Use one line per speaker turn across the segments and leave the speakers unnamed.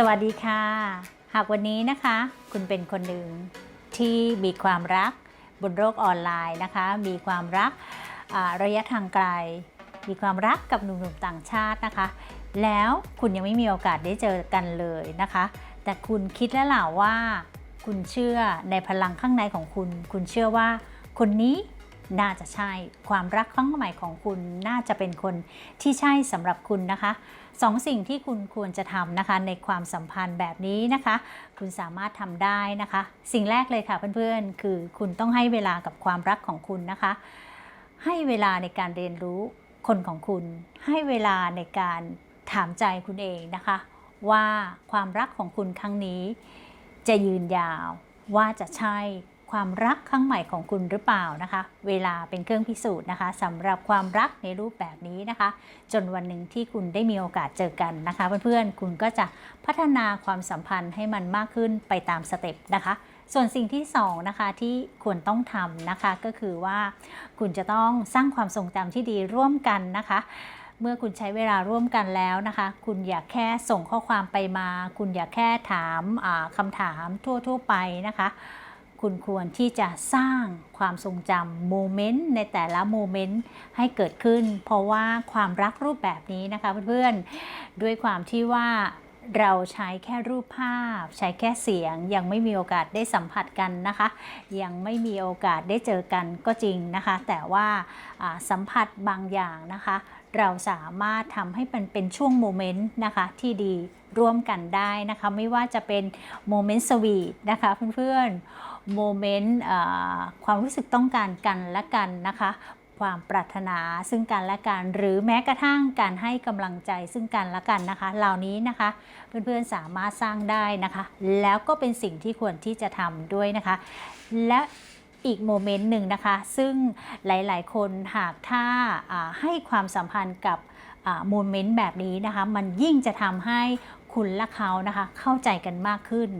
สวัสดีค่ะ หากวันนี้นะคะ คุณเป็นคนหนึ่งที่มีความรักบนโลกออนไลน์นะคะ มีความรักระยะทางไกล มีความรักกับหนุ่มๆต่างชาตินะคะ แล้วคุณยังไม่มีโอกาสได้เจอกันเลยนะคะ แต่คุณคิดแล้วล่ะว่า คุณเชื่อในพลังข้างในของคุณ คุณเชื่อว่าคนนี้ น่าจะใช่ ความรักครั้งใหม่ของคุณน่าจะเป็นคนที่ใช่สำหรับคุณนะคะสองสิ่งที่คุณควรจะทำนะคะในความสัมพันธ์แบบนี้นะคะ คุณสามารถทำได้นะคะ สิ่งแรกเลยค่ะเพื่อนๆ คือคุณต้องให้เวลากับความรักของคุณนะคะ ให้เวลาในการเรียนรู้คนของคุณ ให้เวลาในการถามใจคุณเองนะคะ ว่าความรักของคุณครั้งนี้ จะยืนยาวว่าจะใช่ ความรักครั้งใหม่ของคุณหรือเปล่านะคะ เวลาเป็นเครื่องพิสูจน์นะคะสำหรับความรักในรูปแบบนี้นะคะ จนวันหนึ่งที่คุณได้มีโอกาสเจอกันนะคะ เพื่อนๆคุณก็จะพัฒนาความสัมพันธ์ให้มันมากขึ้นไปตามสเต็ปนะคะส่วนสิ่งที่สองนะคะที่ควรต้องทำนะคะก็คือว่าคุณจะต้องสร้างความทรงจำที่ดีร่วมกันนะคะ เมื่อคุณใช้เวลาร่วมกันแล้วนะคะ คุณอย่าแค่ส่งข้อความไปมา คุณอย่าแค่ถามอ่าคำถามทั่ว ๆ ไปนะคะ คุณควรที่จะสร้างความทรงจำโมเมนต์ในแต่ละโมเมนต์ให้เกิดขึ้น เพราะว่าความรักรูปแบบนี้นะคะเพื่อนๆ ด้วยความที่ว่าเราใช้แค่รูปภาพ ใช้แค่เสียง ยังไม่มีโอกาสได้สัมผัสกันนะคะ ยังไม่มีโอกาสได้เจอกันก็จริงนะคะ แต่ว่าสัมผัสบางอย่างนะคะ เราสามารถทำให้มันเป็นช่วงโมเมนต์นะคะที่ดีร่วมกันได้นะคะ ไม่ว่าจะเป็นโมเมนต์สวีทนะคะเพื่อนๆ โมเมนต์ความรู้สึกต้องการกันและกันนะคะ ความปรารถนาซึ่งกันและกัน หรือแม้กระทั่งการให้กำลังใจซึ่งกันและกันนะคะ เหล่านี้นะคะ เพื่อนๆสามารถสร้างได้นะคะ แล้วก็เป็นสิ่งที่ควรที่จะทำด้วยนะคะ และอีกโมเมนต์หนึ่งนะคะ ซึ่งหลายๆ คนหากถ้าให้ความสัมพันธ์กับโมเมนต์แบบนี้นะคะ มันยิ่งจะทำให้คุณและเขานะคะ เข้าใจกันมากขึ้น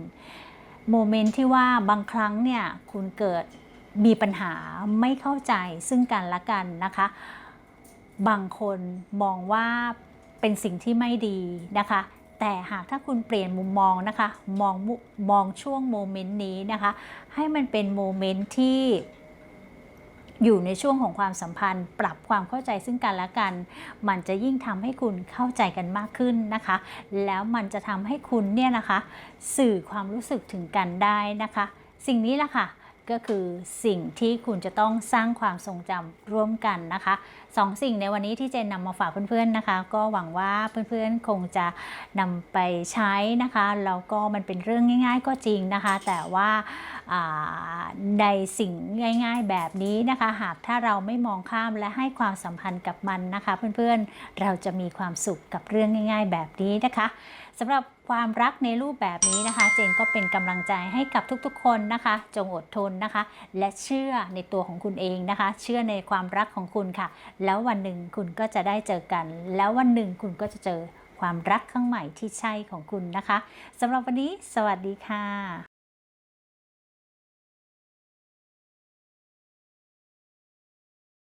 โมเมนต์ที่ว่าบางครั้งเนี่ยคุณเกิดมีปัญหาไม่เข้าใจซึ่งกันและกันนะคะ บางคนมองว่าเป็นสิ่งที่ไม่ดีนะคะ แต่หากถ้าคุณเปลี่ยนมุมมองนะคะ มองมองช่วงโมเมนต์นี้นะคะ ให้มันเป็นโมเมนต์ที่ อยู่ในช่วงของความสัมพันธ์ ปรับความเข้าใจซึ่งกันและกัน มันจะยิ่งทำให้คุณเข้าใจกันมากขึ้นนะคะ แล้วมันจะทำให้คุณเนี่ยนะคะ สื่อความรู้สึกถึงกันได้นะคะ สิ่งนี้แหละค่ะ ก็คือสิ่งที่คุณจะต้องสร้างความทรงจำร่วมกันนะคะสองสิ่งในวันนี้ที่เจนนำมาฝากเพื่อนๆนะคะ ก็หวังว่าเพื่อนๆคงจะนำไปใช้นะคะแล้วก็มันเป็นเรื่องง่าย ๆ ก็จริงนะคะ แต่ว่าอ่าในสิ่งง่าย ๆ แบบนี้นะคะ หากถ้าเราไม่มองข้ามและให้ความสัมพันธ์กับมันนะคะ เพื่อนๆเราจะมีความสุขกับเรื่องง่าย ๆ แบบนี้นะคะ สำหรับความรักในรูปแบบนี้นะคะ เจนก็เป็นกำลังใจให้กับทุกๆ คนนะคะ จงอดทนนะคะ และเชื่อในตัวของคุณเองนะคะ เชื่อในความรักของคุณค่ะ แล้ววันหนึ่งคุณก็จะได้เจอกัน แล้ววันหนึ่งคุณก็จะเจอความรักครั้งใหม่ที่ใช่ของคุณนะคะสำหรับวันนี้ สวัสดีค่ะ